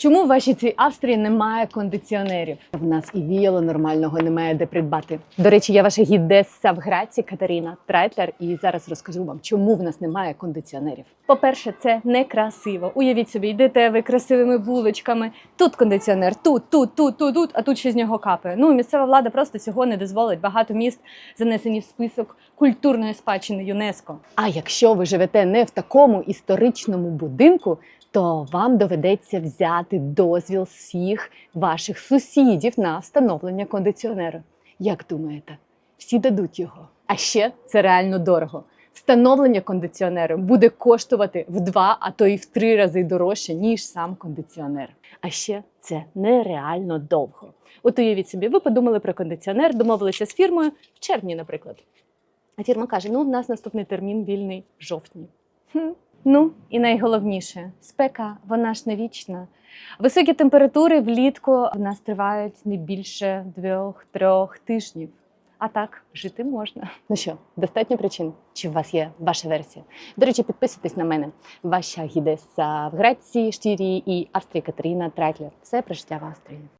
Чому в вашій цій Австрії немає кондиціонерів? В нас і віяло нормального немає де придбати. До речі, я ваша гідеса в Граці Катерина Трайтлер, і зараз розкажу вам, чому в нас немає кондиціонерів. По-перше, це некрасиво. Уявіть собі, йдете ви красивими вуличками. Тут кондиціонер, тут, тут, тут, тут, тут, а тут ще з нього капає. Ну місцева влада просто цього не дозволить. Багато міст занесені в список культурної спадщини ЮНЕСКО. А якщо ви живете не в такому історичному будинку, то вам доведеться взяти дозвіл всіх ваших сусідів на встановлення кондиціонеру. Як думаєте, всі дадуть його? А ще це реально дорого. Встановлення кондиціонеру буде коштувати в два, а то і в три рази дорожче, ніж сам кондиціонер. А ще це нереально довго. От уявіть собі, ви подумали про кондиціонер, домовилися з фірмою в червні, наприклад. А фірма каже: ну, в нас наступний термін вільний в жовтні. Хм. Ну і найголовніше, спека, вона ж не вічна. Високі температури влітку в нас тривають не більше двох-трьох тижнів. А так жити можна. Ну що, достатньо причин? Чи у вас є ваша версія? До речі, підписуйтесь на мене. Ваша гідеса в Греції, Штірії і Австрії Катерина Трайтлер. Все про життя в Австрії.